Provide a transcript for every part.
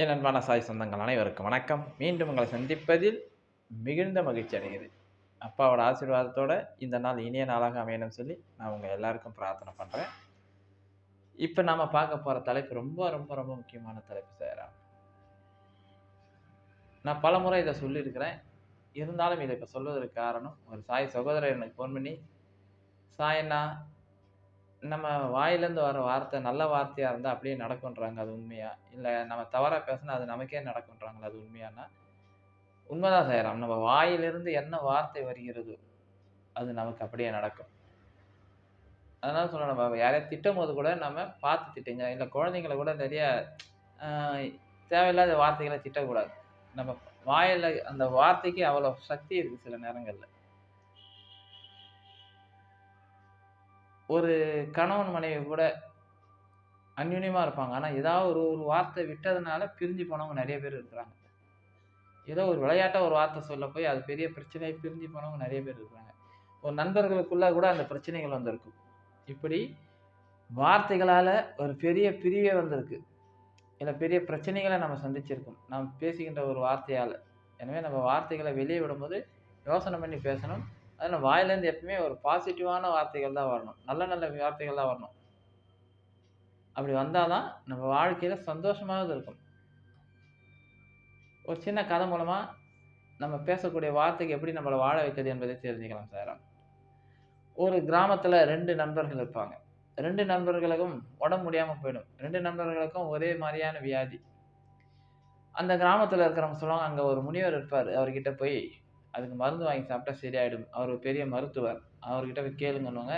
என் அன்பான சாய் சொந்தங்கள் அனைவருக்கும் வணக்கம். மீண்டும் உங்களை சந்திப்பதில் மிகுந்த மகிழ்ச்சி அடைகிறது அப்பாவோட ஆசீர்வாதத்தோடு இந்த நாள் இனிய நாளாக அமையணும்னு சொல்லி நான் உங்கள் எல்லாருக்கும் பிரார்த்தனை பண்ணுறேன் இப்போ நாம் பார்க்க போகிற தலைப்பு ரொம்ப ரொம்ப ரொம்ப முக்கியமான தலைப்பு சேரா. நான் பல முறை இதை சொல்லியிருக்கிறேன். இருந்தாலும் இதை இப்போ சொல்வதற்கு காரணம் ஒரு சாய் சகோதரர் எனக்கு ஃபோன் பண்ணி சாயண்ணா நம்ம வாயிலேருந்து வர வார்த்தை நல்ல வார்த்தையாக இருந்தால் அப்படியே நடக்குன்றாங்க அது உண்மையா? இல்லை நம்ம தவறாக பேசினா அது நமக்கே நடக்குன்றாங்களா அது உண்மையானா? உண்மைதான் செய்கிறோம் நம்ம வாயிலிருந்து என்ன வார்த்தை வருகிறது அது நமக்கு அப்படியே நடக்கும். அதனால சொல்ல நம்ம யாரையும் திட்டும் போது கூட நம்ம பார்த்து திட்டுங்க. இல்லை குழந்தைங்கள கூட நிறைய தேவையில்லாத வார்த்தைகளை திட்டக்கூடாது. நம்ம வாயில் அந்த வார்த்தைக்கு அவ்வளோ சக்தி இருக்குது சில நேரங்களில். ஒரு கணவன் மனைவி கூட அந்யுன்யமாக இருப்பாங்க. ஆனால் ஏதாவது ஒரு ஒரு வார்த்தை விட்டதுனால பிரிஞ்சு போனவங்க நிறைய பேர் இருக்கிறாங்க. ஏதோ ஒரு விளையாட்டாக ஒரு வார்த்தை சொல்ல போய் அது பெரிய பிரச்சனையை பிரிஞ்சு போனவங்க நிறைய பேர் இருக்கிறாங்க. ஒரு நண்பர்களுக்குள்ளே கூட அந்த பிரச்சனைகள் வந்திருக்கும். இப்படி வார்த்தைகளால் ஒரு பெரிய பிரிவே வந்திருக்கு. இல்லை பெரிய பிரச்சனைகளை நம்ம சந்திச்சிருக்கோம். நாம் பேசுகின்ற ஒரு வார்த்தையால். எனவே நம்ம வார்த்தைகளை வெளியே விடும்போது யோசனை பண்ணி பேசணும். அதில் வாயிலேருந்து எப்பவுமே ஒரு பாசிட்டிவான வார்த்தைகள் தான் வரணும். நல்ல நல்ல வார்த்தைகள் தான் வரணும். அப்படி வந்தால் தான் நம்ம வாழ்க்கையில் சந்தோஷமாவது இருக்கும். ஒரு சின்ன கதை மூலமாக நம்ம பேசக்கூடிய வார்த்தைக்கு எப்படி நம்மளை வாழ வைக்கிறது என்பதை தெரிஞ்சுக்கலாம் சார். ஒரு கிராமத்தில் ரெண்டு நண்பர்கள் இருப்பாங்க. ரெண்டு நண்பர்களுக்கும் உடம்பு முடியாமல் போயிடும். ரெண்டு நண்பர்களுக்கும் ஒரே மாதிரியான வியாதி. அந்த கிராமத்தில் இருக்கிறவங்க சொல்லுவாங்க அங்கே ஒரு முனிவர் இருப்பார். அவர்கிட்ட போய் அதுக்கு மருந்து வாங்கி சாப்பிட்டா சரியாயிடும். அவர் ஒரு பெரிய மருத்துவர். அவர்கிட்ட போய் கேளுங்கன்னுவாங்க.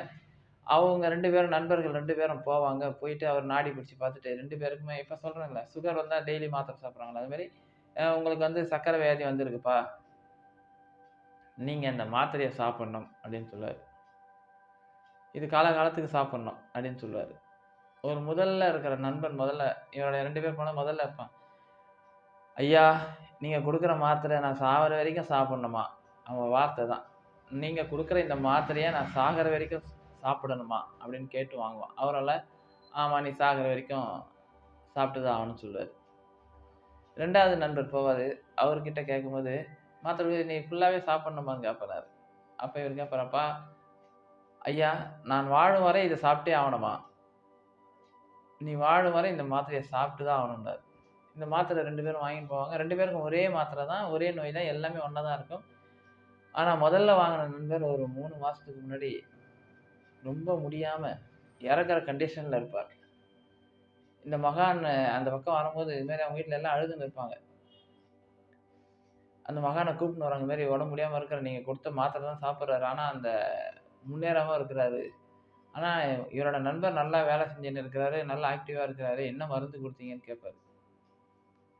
அவங்க ரெண்டு பேரும் நண்பர்கள் ரெண்டு பேரும் போவாங்க. போயிட்டு அவர் நாடி பிடிச்சி பார்த்துட்டு ரெண்டு பேருக்குமே இப்போ சொல்கிறேன்ல சுகர் வந்தால் டெய்லி மாத்திரை சாப்பிட்றாங்களா? அதுமாரி உங்களுக்கு வந்து சர்க்கரை வியாதி வந்திருக்குப்பா. நீங்கள் இந்த மாத்திரையை சாப்பிட்ணும் அப்படின்னு சொல்லுவார். இது காலகாலத்துக்கு சாப்பிட்ணும் அப்படின்னு சொல்லுவார். ஒரு முதல்ல இருக்கிற நண்பன் முதல்ல இவரோட ரெண்டு பேர் போனால் முதல்ல இருப்பான். ஐயா நீங்கள் கொடுக்குற மாத்திரை நான் சாகிற வரைக்கும் சாப்பிட்ணுமா? அவங்க வார்த்தை தான். நீங்கள் கொடுக்குற இந்த மாத்திரையை நான் சாகிற வரைக்கும் சாப்பிடணுமா? அப்படின்னு கேட்டு வாங்குவோம் அவரால் ஆமாம் நீ சாகிற வரைக்கும் சாப்பிட்டு தான் ஆகணும்னு சொல்லுவார். ரெண்டாவது நண்பர் போவார். அவர்கிட்ட கேட்கும்போது மாத்திரை நீ ஃபுல்லாகவே சாப்பிட்ணுமான்னு கேட்பறாரு அப்போ இவர் கேட்பறப்பா ஐயா நான் வாழும் வரை இதை சாப்பிட்டே ஆகணுமா? நீ வாழும் வரை இந்த மாத்திரையை சாப்பிட்டு தான் ஆகணுன்றார் இந்த மாத்திரை ரெண்டு பேரும் வாங்கிட்டு போவாங்க. ரெண்டு பேருக்கும் ஒரே மாத்திரை தான். ஒரே நோய் தான். எல்லாமே ஒன்றா தான் இருக்கும். ஆனால் முதல்ல வாங்கின நண்பர் ஒரு மூணு மாதத்துக்கு முன்னாடி ரொம்ப முடியாமல் இறக்குற கண்டிஷனில் இருப்பார். இந்த மகான் அந்த பக்கம் வரும்போது இதுமாரி அவங்க வீட்டில் எல்லாம் அழுதுன்னு இருப்பாங்க அந்த மகானை கூப்பிட்டு வராங்க மாரி உடம்பு முடியாமல் இருக்கிற நீங்கள் கொடுத்த மாத்திரை தான் சாப்பிட்றாரு. ஆனால் அந்த முன்னேறாமல் இருக்கிறாரு. ஆனால் இவரோட நண்பர் நல்லா வேலை செஞ்சுன்னு இருக்கிறாரு. நல்லா ஆக்டிவாக இருக்கிறாரு. என்ன மருந்து கொடுத்தீங்கன்னு கேட்பாரு.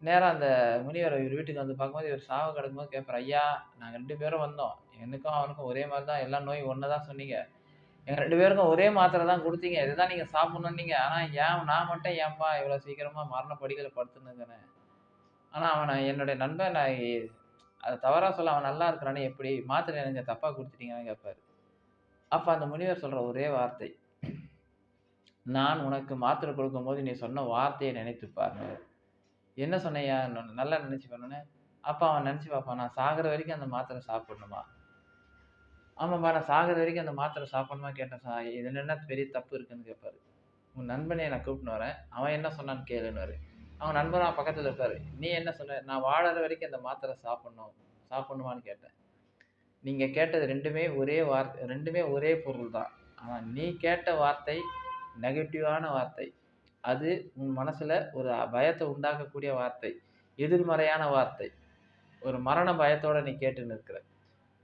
நேராக அந்த முனிவர் இவர் வீட்டுக்கு வந்து பார்க்கும்போது இவர் சாவு கிடக்கும்போது கேட்பார் ஐயா நாங்கள் ரெண்டு பேரும் வந்தோம். எனக்கும் அவனுக்கும் ஒரே மாதிரி தான் எல்லா நோயும் ஒன்று தான் சொன்னீங்க. எங்கள் ரெண்டு பேருக்கும் ஒரே மாத்திரை தான் கொடுத்தீங்க. இதை தான் நீங்கள் சாப்பிட்ணுன்னீங்க ஆனால் ஏன் நான் மட்டும் ஏன்பா இவ்வளோ சீக்கிரமாக மரண படிகளை படுத்துனுங்கிறேன் ஆனால் அவனை என்னுடைய நண்பன் நான் அதை தவறாக சொல்ல அவன் நல்லா இருக்கிறானே எப்படி மாத்திரை எனக்கு தப்பாக கொடுத்துட்டீங்கன்னு கேட்பாரு அப்போ அந்த முனிவர் சொல்கிற ஒரே வார்த்தை நான் உனக்கு மாத்திரை கொடுக்கும்போது நீ சொன்ன வார்த்தையை நினைத்து பாருங்க. என்ன சொன்னையா? இன்னொன்று நல்லா நினச்சி பண்ணோன்னே அப்போ அவன் நினச்சி பார்ப்பான் நான் சாகிற வரைக்கும் அந்த மாத்திரை சாப்பிடணுமா? ஆமாம்பா நான் சாகிற வரைக்கும் அந்த மாத்திரை சாப்பிடணுமா? கேட்டேன் சா இதில் என்ன பெரிய தப்பு இருக்குன்னு கேட்பாரு உன் நண்பனை நான் கூப்பிட்டு வரேன். அவன் என்ன சொன்னான்னு கேளுன்னு அவன் நண்பனா பக்கத்தில் இருப்பார். நீ என்ன சொன்ன நான் வாழற வரைக்கும் அந்த மாத்திரை சாப்பிட்ணும் சாப்பிடணுமான்னு கேட்டேன். நீங்கள் கேட்டது ரெண்டுமே ஒரே வார்த்தை ரெண்டுமே ஒரே பொருள் தான் ஆனால் நீ கேட்ட வார்த்தை நெகட்டிவான வார்த்தை. அது உன் மனசில் ஒரு பயத்தை உண்டாக்கக்கூடிய வார்த்தை எதிர்மறையான வார்த்தை. ஒரு மரண பயத்தோடு நீ கேட்டு நிற்கிற.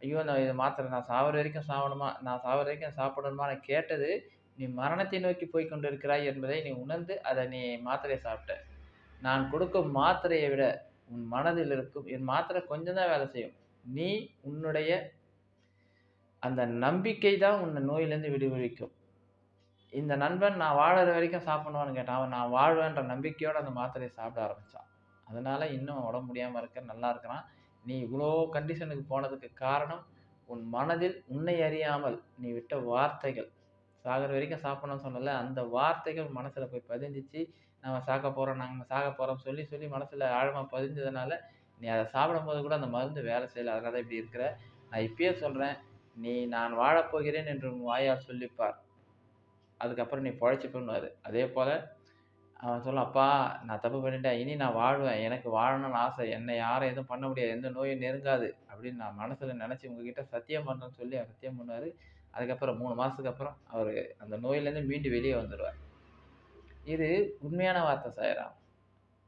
ஐயோ நான் இது மாத்திரை நான் சாவர வரைக்கும் சாப்பிடணுமா நான் சாவர வரைக்கும் சாப்பிடணுமா? நான் கேட்டது நீ மரணத்தை நோக்கி போய் கொண்டு இருக்கிறாய் என்பதை நீ உணர்ந்து அதை நீ மாத்திரையை சாப்பிட்ட. நான் கொடுக்கும் மாத்திரையை விட உன் மனதில் இருக்கும் என் மாத்திரை கொஞ்சம் தான் வேலை செய்யும். நீ உன்னுடைய அந்த நம்பிக்கை தான் உன்னை நோயிலேருந்து விடுவிக்கும். இந்த நண்பன் நான் வாழற வரைக்கும் சாப்பிடணும்னு கேட்டான். அவன் நான் வாழ்வேன்ற நம்பிக்கையோடு அந்த மாத்திரையை சாப்பிட ஆரம்பித்தான் அதனால் இன்னும் உடம்பு முடியாமல் இருக்க நல்லா இருக்கிறான். நீ இவ்வளோ கண்டிஷனுக்கு போனதுக்கு காரணம் உன் மனதில் உன்னை அறியாமல் நீ விட்ட வார்த்தைகள். சாகிற வரைக்கும் சாப்பிடணும்னு சொன்னல அந்த வார்த்தைகள் மனசில் போய் பதிஞ்சிச்சு. நம்ம சாக்க போகிறோம் நாங்கள் சாக போகிறோம் சொல்லி, சொல்லி மனசில் ஆழமாக பதிஞ்சதுனால, நீ அதை சாப்பிடும்போது கூட அந்த மருந்து வேலை செய்யலை. அதனால தான் இப்படி இருக்கிற. நான் இப்பயே சொல்கிறேன் நீ நான் வாழப்போகிறேன் என்று உன் வாயால் சொல்லிப்பார். அதுக்கப்புறம் நீ பிழைச்சிப்பேன்னாரு அதே போல் அவன் சொல்லுவான், "அப்பா நான் தப்பு பண்ணிட்டேன். இனி நான் வாழ்வேன். எனக்கு வாழணும்னு ஆசை. என்னை யாரும் எதுவும் பண்ண முடியாது. எந்த நோயும் நெருங்காது." அப்படின்னு நான் மனசில் நினச்சி உங்ககிட்ட சத்தியம் பண்றேன்னு சொல்லி அவர் சத்தியம் பண்ணுவார் அதுக்கப்புறம் மூணு மாதத்துக்கு அப்புறம் அவர் அந்த நோயிலேருந்து மீண்டு வெளியே வந்துடுவார் இது உண்மையான வார்த்தை சாய்ராம்.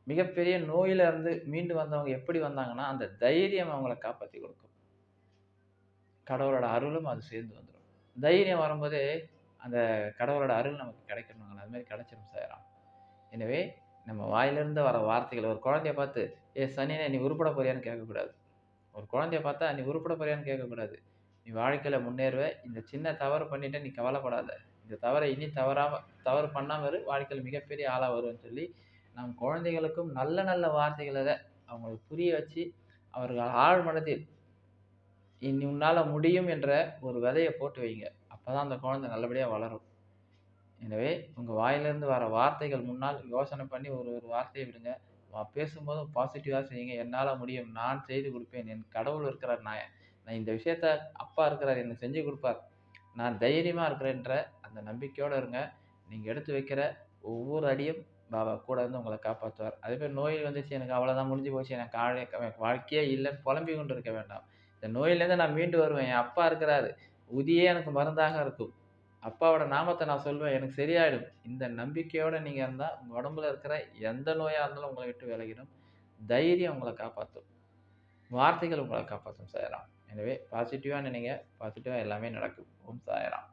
மிகப்பெரிய நோயிலேருந்து மீண்டு வந்தவங்க எப்படி வந்தாங்கன்னா, அந்த தைரியம் அவங்கள காப்பாற்றி கொடுக்கும் கடவுளோட அருளும் அது சேர்ந்து வந்துடும் தைரியம் வரும்போதே, அந்த கடவுளோட அருள் நமக்கு கிடைக்கணுங்க. அது மாதிரி கிடைச்சிரும் சாய்ராம். எனவே, நம்ம வாயிலிருந்து வர வார்த்தைகள் ஒரு குழந்தைய பார்த்து, ஏ சனியனை நீ உருப்பட போறியான்னு?" கேட்கக்கூடாது. ஒரு குழந்தைய பார்த்தா, "நீ உருப்பட போறியான்னு?" கேட்கக்கூடாது. "நீ வாழ்க்கையில் முன்னேறுவ. இந்த சின்ன தவறு பண்ணிட்டு நீ கவலைப்படாத. இந்த தவறை இனி தவறாம தவறு பண்ணாமல் வாழ்க்கையில் மிகப்பெரிய ஆளாக வரும்னு சொல்லி, நம் குழந்தைகளுக்கும் நல்ல நல்ல வார்த்தைகளை அவங்களுக்கு புரிய வச்சு, அவர்கள் ஆழ் மனதில், "இனி உன்னால் முடியும்" என்ற ஒரு விதையை போட்டு வைங்க. அப்பதான் அந்த குழந்தை நல்லபடியாக வளரும். எனவே, உங்கள் வாயிலிருந்து வர வார்த்தைகள் முன்னால் யோசனை பண்ணி ஒரு ஒரு வார்த்தையை விடுங்க. பேசும்போது பாசிட்டிவாக செய்யுங்க. என்னால் முடியும். நான் செய்து கொடுப்பேன் என் கடவுள் இருக்கிறார். நான் நான் இந்த விஷயத்த அப்பா இருக்கிறார். எனக்கு செஞ்சு கொடுப்பார் நான் தைரியமாக இருக்கிறேன்ற" அந்த நம்பிக்கையோடு இருங்க. நீங்கள் எடுத்து வைக்கிற ஒவ்வொரு அடியும் பாபா கூட இருந்து உங்களை காப்பாற்றுவார் அதேமாதிரி நோய் வந்துச்சு, எனக்கு அவ்வளோதான் முடிஞ்சு போச்சு. எனக்கு ஆழ வாழ்க்கையே இல்லைன்னு புலம்பி கொண்டு இருக்க வேண்டாம். இந்த நோயிலேருந்து நான் மீண்டு வருவேன். என் அப்பா இருக்கிறாரு. உதியே எனக்கு மருந்தாக இருக்கும். அப்பாவோட நாமத்தை நான் சொல்வேன். எனக்கு சரியாயிடும். இந்த நம்பிக்கையோடு நீங்கள் இருந்தால் உங்கள் உடம்புல இருக்கிற எந்த நோயாக இருந்தாலும் உங்களை விட்டு விலகிடும். தைரியம் உங்களை காப்பாற்றும் வார்த்தைகள் உங்களை காப்பாற்றும் சாய்ராம். எனவே பாசிட்டிவாக நினைங்க. பாசிட்டிவாக எல்லாமே நடக்கும். ஓம் சாயராம்